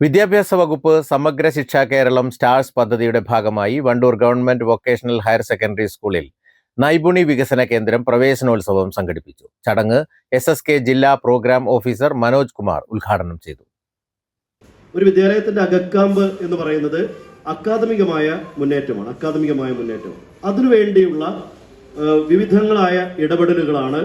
വിദ്യാഭ്യാസ വകുപ്പ് സമഗ്ര ശിക്ഷ കേരളം സ്റ്റാർസ് പദ്ധതിയുടെ ഭാഗമായി Wandoor government vocational higher secondary സ്കൂളിൽ നൈപുണി വികസന കേന്ദ്രം പ്രവേശനോത്സവം സംഘടിപ്പിച്ചു. ചടങ്ങ് എസ് എസ് കെ ജില്ലാ പ്രോഗ്രാം ഓഫീസർ മനോജ് കുമാർ ഉദ്ഘാടനം ചെയ്തു. ഒരു വിദ്യാലയത്തിന്റെ അകക്കാമ്പ് എന്ന് പറയുന്നത് അക്കാദമികമായ മുന്നേറ്റമാണ് അക്കാദമികമായ മുന്നേറ്റം അതിനുവേണ്ടിയുള്ള വിവിധങ്ങളായ ഇടപെടലുകളാണ്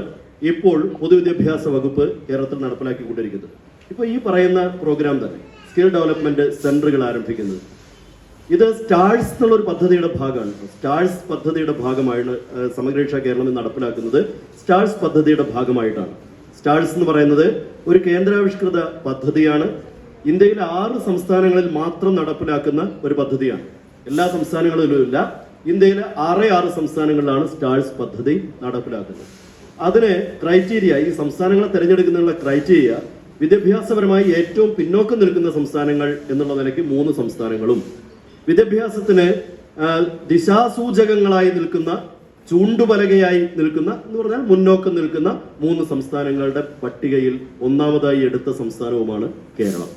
ഇപ്പോൾ പൊതുവിദ്യാഭ്യാസ വകുപ്പ് കേരളത്തിൽ നടപ്പിലാക്കിക്കൊണ്ടിരിക്കുന്നത്. ഇപ്പോൾ ഈ പറയുന്ന പ്രോഗ്രാം തന്നെ സ്കിൽ ഡെവലപ്മെന്റ് സെന്ററുകൾ ആരംഭിക്കുന്നത്. ഇത് സ്റ്റാഴ്സ് എന്നുള്ള ഒരു പദ്ധതിയുടെ ഭാഗമാണ്. സ്റ്റാഴ്സ് പദ്ധതിയുടെ ഭാഗമായാണ് സമഗ്രേക്ഷാ കേരളം നടപ്പിലാക്കുന്നത് സ്റ്റാഴ്സ് പദ്ധതിയുടെ ഭാഗമായിട്ടാണ്. സ്റ്റാഴ്സ് എന്ന് പറയുന്നത് ഒരു കേന്ദ്രാവിഷ്കൃത പദ്ധതിയാണ്. ഇന്ത്യയിലെ ആറ് സംസ്ഥാനങ്ങളിൽ മാത്രം നടപ്പിലാക്കുന്ന ഒരു പദ്ധതിയാണ്. എല്ലാ സംസ്ഥാനങ്ങളിലും ഇല്ല. ഇന്ത്യയിലെ ആറേ ആറ് സംസ്ഥാനങ്ങളിലാണ് സ്റ്റാഴ്സ് പദ്ധതി നടപ്പിലാക്കുന്നത്. അതിന് ക്രൈറ്റീരിയ ഈ സംസ്ഥാനങ്ങളെ തിരഞ്ഞെടുക്കുന്നതിനുള്ള ക്രൈറ്റീരിയ വിദ്യാഭ്യാസപരമായി ഏറ്റവും പിന്നോക്കം നിൽക്കുന്ന സംസ്ഥാനങ്ങൾ എന്നുള്ള നിലയ്ക്ക് മൂന്ന് സംസ്ഥാനങ്ങളും. വിദ്യാഭ്യാസത്തിന് ദിശാസൂചകങ്ങളായി നിൽക്കുന്ന ചൂണ്ടുപലകയായി നിൽക്കുന്ന എന്ന് പറഞ്ഞാൽ മുന്നോക്കം നിൽക്കുന്ന മൂന്ന് സംസ്ഥാനങ്ങളുടെ പട്ടികയിൽ ഒന്നാമതായി എടുത്ത സംസ്ഥാനവുമാണ് Keralam.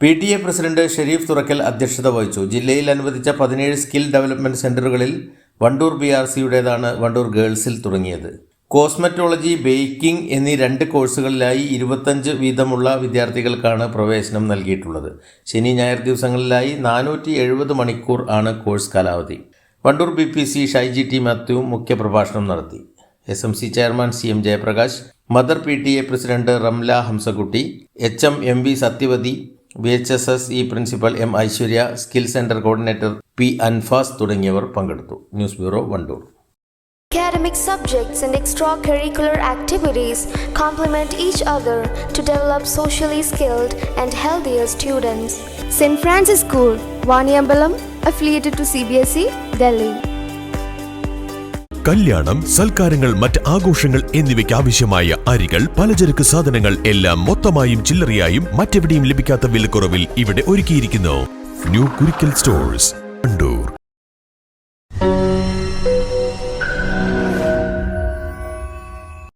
P T A president Sherif Thurakkal അധ്യക്ഷത വഹിച്ചു. ജില്ലയിൽ അനുവദിച്ച പതിനേഴ് സ്കിൽ ഡെവലപ്മെന്റ് സെന്ററുകളിൽ വണ്ടൂർ ബി ആർ സിയുടേതാണ് വണ്ടൂർ ഗേൾസിൽ തുടങ്ങിയത്. കോസ്മെറ്റോളജി ബേക്കിംഗ് എന്നീ രണ്ട് കോഴ്സുകളിലായി ഇരുപത്തഞ്ച് വീതമുള്ള വിദ്യാർത്ഥികൾക്കാണ് പ്രവേശനം നൽകിയിട്ടുള്ളത്. ശനി ഞായർ ദിവസങ്ങളിലായി നാനൂറ്റി എഴുപത് മണിക്കൂർ ആണ് കോഴ്സ് കാലാവധി. Wandoor B P C Shaiji T Mathew മുഖ്യപ്രഭാഷണം നടത്തി. S M C chairman C M Jayaprakash mother P T A president Ramla Hamsakutty H M M V Sathyavathi V H S S E principal M Aishwarya skill centre coordinator P Anfas തുടങ്ങിയവർ പങ്കെടുത്തു. News bureau Wandoor. Academic subjects and extracurricular activities complement each other to develop socially skilled and healthier students. St. Francis School, Vaniambalam, affiliated to CBSE, Delhi. കല്യാണം സൽക്കാരങ്ങൾ മറ്റ് ആഘോഷങ്ങൾ എന്നിവയ്ക്ക് ആവശ്യമായ അരികൾ പലചരക്ക് സാധനങ്ങൾ എല്ലാം മൊത്തമായും ചില്ലറയായും മറ്റെവിടെയും ലഭിക്കാത്ത വിലക്കുറവിൽ ഇവിടെ ഒരുക്കിയിരിക്കുന്നു ന്യൂ കുരിക്കൽ സ്റ്റോഴ്സ്